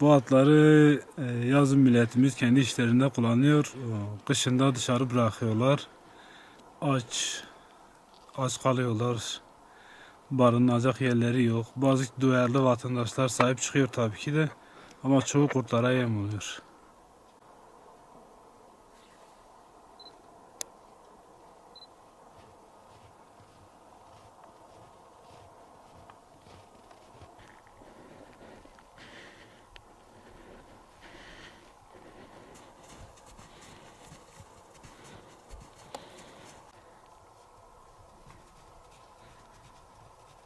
Bu atları e, yazın milletimiz kendi işlerinde kullanıyor. Kışında dışarı bırakıyorlar. Aç, aç kalıyorlar. Barınacak yerleri yok. Bazı duyarlı vatandaşlar sahip çıkıyor tabii ki de. Ama çoğu kurtlara yem oluyor.